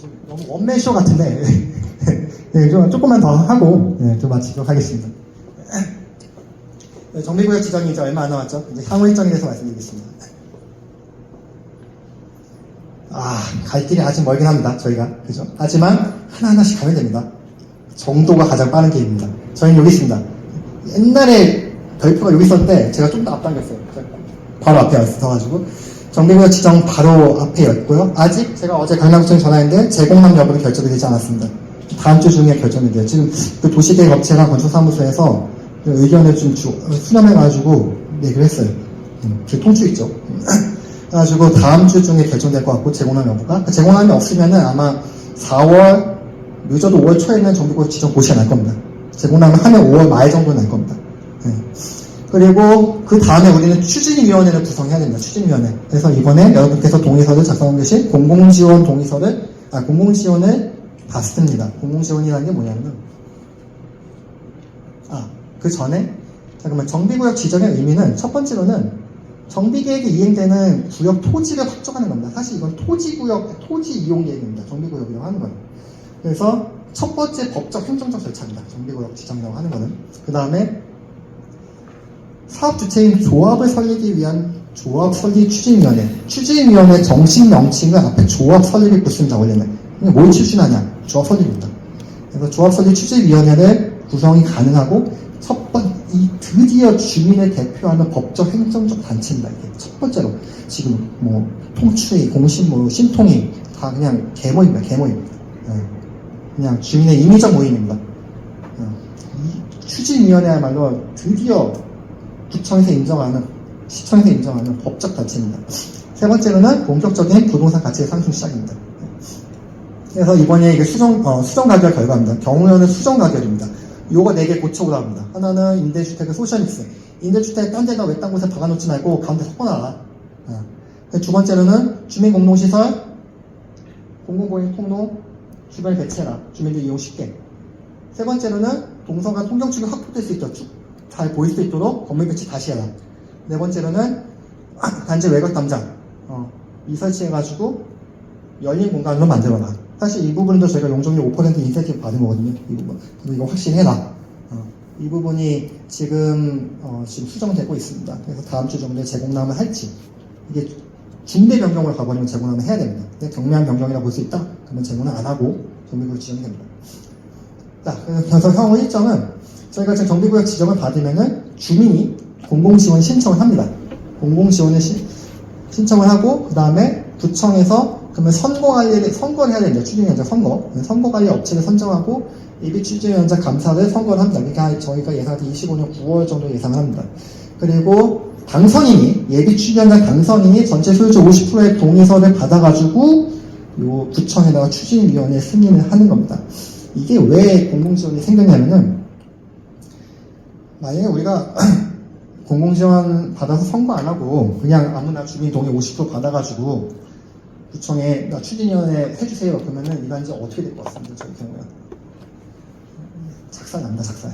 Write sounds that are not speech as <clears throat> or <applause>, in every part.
좀 너무 원맨쇼 같은데 <laughs> 네, 좀 조금만 더 하고 네, 좀 마치도록 하겠습니다. 네, 정비구역 지정이 이제 얼마 안 남았죠? 이제 향후 일정에 대해서 말씀드리겠습니다. 아, 갈 길이 아직 멀긴 합니다. 저희가 그죠? 하지만 하나 하나씩 가면 됩니다. 정도가 가장 빠른 길입니다. 저희는 여기 있습니다. 옛날에 별표가 여기 있었는데 제가 좀 더 앞당겼어요. 바로 앞에 있어가지고 정비구역 지정 바로 앞에 였고요. 아직 제가 어제 강남구청에 전화했는데 제공남 여부는 결정이 되지 않았습니다. 다음 주 중에 결정이 돼요. 지금 그 도시계획 업체랑 건축사무소에서 그 의견을 좀 주- 수렴해가지고 얘기를 했어요. 음, 그 통추 있죠. <clears throat> 그래가지고 다음 주 중에 결정될 것 같고 제공남 여부가 그 제공남이 없으면은 아마 4월 늦어도 5월 초에는 정비구역 지정 고시가 날 겁니다. 제공남을 하면 5월 말 정도는 날 겁니다. 네. 그리고 그 다음에 우리는 추진위원회를 구성해야 됩니다. 추진위원회. 그래서 이번에 여러분께서 동의서를 작성하고 계신 공공지원 동의서를, 아, 공공지원을 받습니다. 공공지원이라는 게 뭐냐면, 아, 그 전에, 잠깐만, 정비구역 지정의 의미는 첫 번째로는 정비계획이 이행되는 구역 토지를 확정하는 겁니다. 사실 이건 토지구역, 토지 이용 계획입니다. 정비구역이라고 하는 거예요. 그래서 첫 번째 법적 행정적 절차입니다. 정비구역 지정이라고 하는 거는. 그 다음에 사업 주체인 조합을 설리기 위한 조합 설립 추진위원회. 추진위원회 정식 명칭은 앞에 조합 설립이 붙습니다, 원래는. 이게 뭘 추진하냐? 조합 설립입니다. 그래서 조합 설립 추진위원회를 구성이 가능하고, 첫 번, 이 드디어 주민을 대표하는 법적 행정적 단체입니다, 이게. 첫 번째로. 지금 뭐, 통추위, 공신, 뭐, 신통이 다 그냥 개모입니다, 개모입니다. 예. 그냥 주민의 임의적 모임입니다. 어. 이 추진위원회야말로 드디어 구청에서 인정하는 시청에서 인정하는 법적 단체입니다. 세 번째로는 본격적인 부동산 가치의 상승 시작입니다. 그래서 이번에 이게 수정 어, 수정 가결 결과입니다. 경우에는 수정 가결입니다. 요거 네 개 고쳐오라 합니다. 하나는 임대주택의 소셜믹스. 임대주택 딴 데다 외딴 곳에 박아놓지 말고 가운데 섞어놔라. 어. 두 번째로는 주민공동시설, 공공보행 통로, 주변 배치해라. 주민들 이용 쉽게. 세 번째로는 동선과 통경축이 확보될 수 있도록 쭉 잘 보일 수 있도록 건물 배치 다시 해라. 네 번째로는 <clears throat> 단지 외곽 담장 어, 이 설치해가지고 열린 공간으로 만들어라. 사실 이 부분도 저희가 용적률 5% 인센티브 받은 거거든요. 이 부분. 그래서 이거 확실히 해라. 어, 이 부분이 지금 어, 지금 수정되고 있습니다. 그래서 다음 주 정도에 재공남을 할지 이게 중대 변경으로 가버리면 재공남을 해야 됩니다. 근데 경미한 변경이라 볼수 있다. 그러면 재공남 안 하고 정비구역 지정이 됩니다. 자, 그래서 <laughs> 향후 일정은 저희가 지금 정비구역 지정을 받으면은 주민이 공공지원 신청을 합니다. 공공지원을 신, 신청을 하고 그 다음에 구청에서 그러면 선거 관리를 선거를 해야 됩니다. 추진위원장 선거 선거 관리 업체를 선정하고 예비 추진위원장 감사를 선거를 합니다. 그러니까 저희가 때 25년 9월 정도 예상을 합니다. 그리고 당선인이 예비 추진위원장 당선인이 전체 소유주 50%의 동의서를 받아가지고 요 구청에다가 추진위원회 승인을 하는 겁니다. 이게 왜 공공지원이 생겼냐면은 만약에 우리가 <clears throat> 공공지원 받아서 선거 안 하고 그냥 아무나 주민 동의 50% 받아가지고 구청에 나 추진위원회 해주세요. 그러면은 이제 어떻게 될 것 같습니다 저희 경우에? 작살 납니다 작살.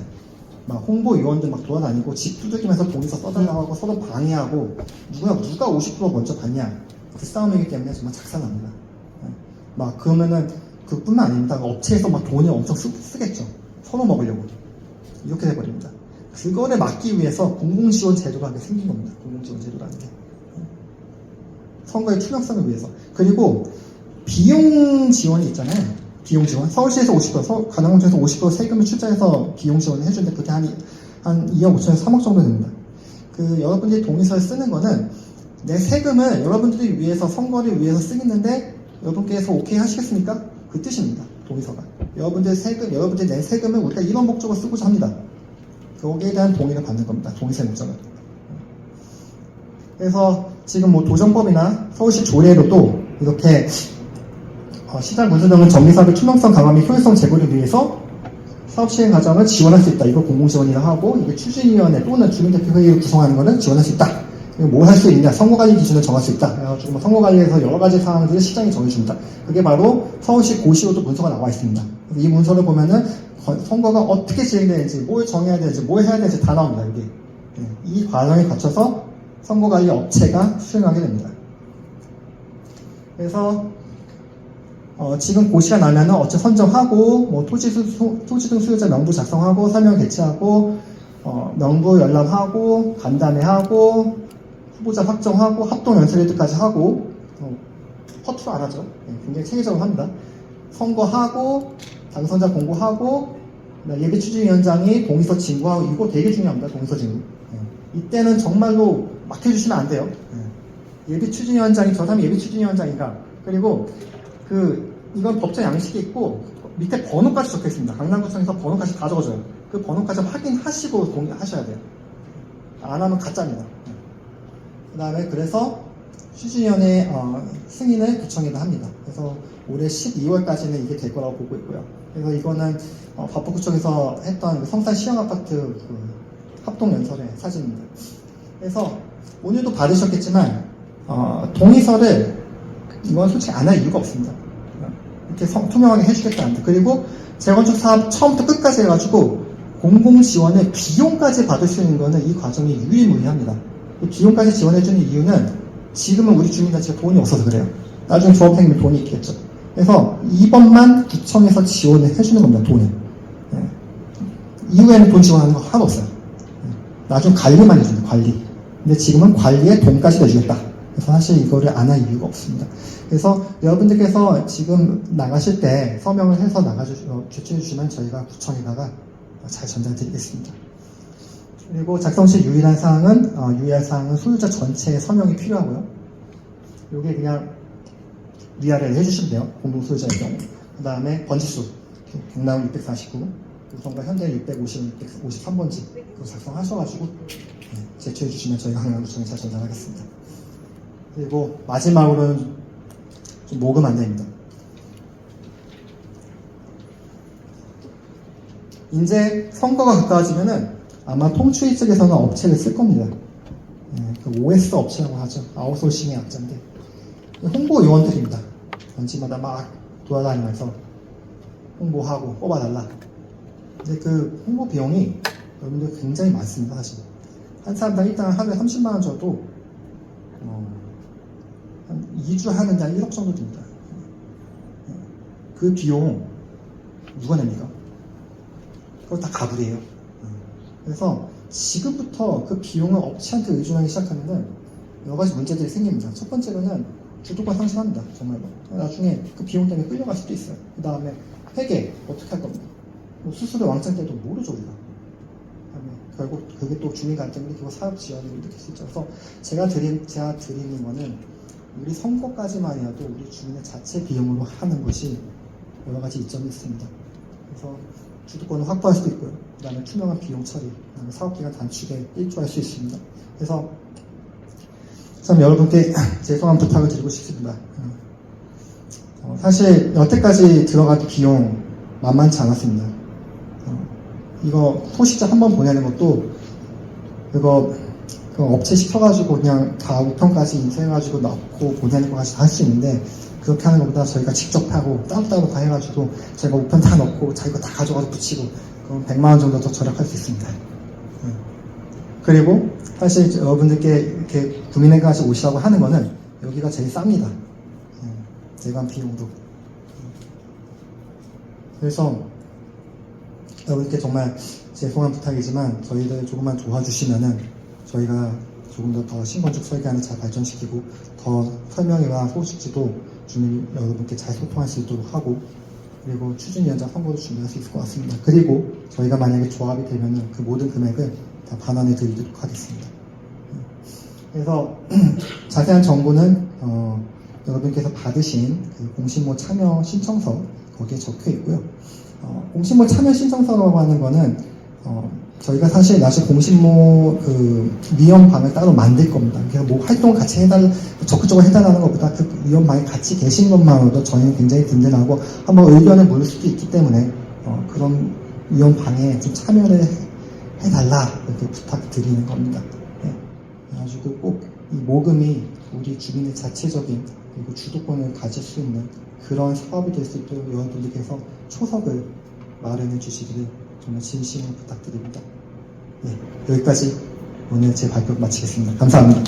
막 홍보위원들 막 돌아다니고 집 두들기면서 동의서 써달라고 하고 서로 방해하고 누가 누가 50% 먼저 받냐? 그 싸움이기 때문에 정말 작살 납니다. 네. 막 그러면은 그뿐만 아닙니다. 업체에서 막 돈을 엄청 쓰, 쓰겠죠. 서로 먹으려고. 이렇게 돼버립니다 그거를 막기 위해서 공공지원 제도라는 게 생긴 겁니다. 공공지원 제도라는 게. 선거의 투명성을 위해서. 그리고 비용 지원이 있잖아요. 비용 지원. 서울시에서 50%, 서, 가나공청에서 50% 세금을 출자해서 비용 지원을 해주는데 그게 한, 한 2억 5천에서 3억 정도 됩니다. 그 여러분들이 동의서를 쓰는 거는 내 세금을 여러분들이 위해서 선거를 위해서 쓰겠는데 여러분께서 오케이 하시겠습니까? 그 뜻입니다. 동의서가. 여러분들 세금, 여러분들 내 세금을 우리가 이런 목적으로 쓰고자 합니다. 거기에 대한 동의를 받는 겁니다. 동의세 목적은. 그래서 지금 뭐 도정법이나 서울시 조례로도 이렇게 어, 시장 문서 등은 정비사업의 투명성 강화 및 효율성 제고를 위해서 사업 시행 과정을 지원할 수 있다. 이거 공공지원이라 하고 이게 추진위원회 또는 주민대표회의를 구성하는 것은 지원할 수 있다. 뭐할수 있냐? 선거관리 기준을 정할 수 있다. 그래가지고 뭐 선거관리에서 여러 가지 사항들을 시장이 정해줍니다. 그게 바로 서울시 고시로도 문서가 나와 있습니다. 이 문서를 보면은 거- 선거가 어떻게 진행되는지, 뭘 정해야 되는지, 뭘 해야 되는지 다 나옵니다. 이게 예, 이 과정에 거쳐서 선거관리 업체가 수행하게 됩니다. 그래서 어, 지금 고시가 나면은 어째 선정하고 뭐 토지 수, 수- 토지 등 수요자 명부 작성하고 설명 개최하고 어, 명부 열람하고 간담회하고 후보자 확정하고 합동 연설회도까지 하고 어, 허투루 안 하죠. 예, 굉장히 체계적으로 합니다. 선거하고 당선자 공고하고 예비 추진위원장이 동의서 진구하고 이거 되게 중요합니다. 동의서 진구. 예, 이때는 정말로 막혀주시면 안 돼요. 예. 예비 추진위원장이 저 사람이 예비 추진위원장인가 그리고 그 이건 법정 양식이 있고 밑에 번호까지 적혀 있습니다. 강남구청에서 번호까지 다 적어줘요. 그 번호까지 확인하시고 동의하셔야 돼요. 안 하면 가짜입니다. 그 다음에 그래서 추진위원회 어, 승인을 구청에다 합니다. 그래서 올해 12월까지는 이게 될 거라고 보고 있고요. 그래서 이거는 어, 밥부구청에서 했던 그 성산 시형 아파트 그 합동 연설의 사진입니다. 그래서 오늘도 받으셨겠지만 어, 동의서를 이건 솔직히 안 할 이유가 없습니다. 이렇게 성- 투명하게 해주겠다는데 그리고 재건축 사업 처음부터 끝까지 해가지고 공공 지원의 비용까지 받을 수 있는 거는 이 과정이 유일무이합니다. 이 비용까지 지원해주는 이유는 지금은 우리 주민단체가 돈이 없어서 그래요. 나중에 조합행위면 돈이 있겠죠. 그래서 이번만 구청에서 지원을 해주는 겁니다. 돈을. 예. 이후에는 돈 지원하는 거 하나도 없어요. 예. 나중에 관리만 해줍니다. 관리. 근데 지금은 관리에 돈까지 내주겠다. 그래서 사실 이거를 안 할 이유가 없습니다. 그래서 여러분들께서 지금 나가실 때 서명을 해서 나가주, 어, 저희가 구청에다가 잘 전달드리겠습니다. 그리고 작성 시 유일한 사항은, 어, 유의할 사항은 소유자 전체의 서명이 필요하고요. 이게 그냥 위아래를 해주시면 돼요. 공동 소유자의 경우. 그 다음에 번지수. 경남 649, 우선과 현대 650, 653번지. 그거 작성하셔가지고 네, 제출해 주시면 저희가 강남구청에 잘 전달하겠습니다. 그리고 마지막으로는 좀 모금 안 됩니다. 이제 선거가 가까워지면은 아마 통추위 쪽에서는 업체를 쓸 겁니다. 예, 그 OS 업체라고 하죠. 아웃소싱의 약자인데 홍보 요원들입니다. 전지마다 막 돌아다니면서 홍보하고 뽑아달라. 근데 그 홍보 비용이 여러분들 굉장히 많습니다, 사실. 한 사람당 일단 하루에 30만 원 줘도 어, 한 2주 하는데 한 1억 정도 듭니다. 그 비용 누가 냅니까? 그거 다 가불이에요. 그래서 지금부터 그 비용을 업체한테 의존하기 시작하면은 여러 가지 문제들이 생깁니다. 첫 번째로는 주도권 상실합니다. 정말로. 나중에 그 비용 때문에 끌려갈 수도 있어요. 그 다음에 회계 어떻게 할 겁니까? 뭐 수수료 왕창 때도 모르죠 우리가. 결국 그게 또 주민 갈등을 일으키고 사업 지연을 일으킬 수. 그래서 제가 드린 제가 드리는 거는 우리 선거까지만이라도 우리 주민의 자체 비용으로 하는 것이 여러 가지 이점이 있습니다. 그래서 주도권을 확보할 수도 있고요. 그 다음에 투명한 비용 처리, 그 다음에 사업기간 단축에 일조할 수 있습니다. 그래서 참 여러분께 <clears throat> 죄송한 부탁을 드리고 싶습니다. 어, 사실 여태까지 들어간 비용 만만치 않았습니다. 어, 이거 소식자 한 번 보내는 것도 그거 그 업체 시켜가지고 그냥 다 우편까지 인쇄해가지고 넣고 보내는 것까지 다 할 수 있는데 그렇게 하는 것보다 저희가 직접 하고 따로따로 다 해가지고 저희가 우편 다 넣고 자기 거다 가져가서 붙이고 그럼 100만 원 정도 더 절약할 수 있습니다. 네. 그리고 사실 여러분들께 이렇게 구민회까지 오시라고 하는 거는 여기가 제일 쌉니다. 네. 대관 비용도. 그래서 여러분께 정말 죄송한 부탁이지만 저희를 조금만 도와주시면은 저희가 조금 더, 더 신건축 설계안을 잘 발전시키고 더 설명회와 소식지도 주민 여러분께 잘 소통할 수 있도록 하고 그리고 추진위원장 선거도 준비할 수 있을 것 같습니다. 그리고 저희가 만약에 조합이 되면은 그 모든 금액을 다 반환해 드리도록 하겠습니다. 그래서 <clears throat> 자세한 정보는 어, 여러분께서 받으신 그 공신모 참여 신청서 거기에 적혀 있고요. 어, 공신모 참여 신청서라고 하는 거는 어, 저희가 사실 나중에 공신모 그 위원방을 따로 만들 겁니다. 그래서 뭐 활동을 같이 해달 적극적으로 해달라는 것보다 그 위원방에 같이 계신 것만으로도 저희는 굉장히 든든하고 한번 의견을 물을 수도 있기 때문에 어, 그런 위원방에 좀 참여를 해- 해달라 이렇게 부탁드리는 겁니다. 네. 그래가지고 꼭 이 모금이 우리 주민의 자체적인 그리고 주도권을 가질 수 있는 그런 사업이 될 수 있도록 여러분들께서 초석을 마련해 주시기를 정말 진심으로 부탁드립니다. 네, 여기까지 오늘 제 발표 마치겠습니다. 감사합니다.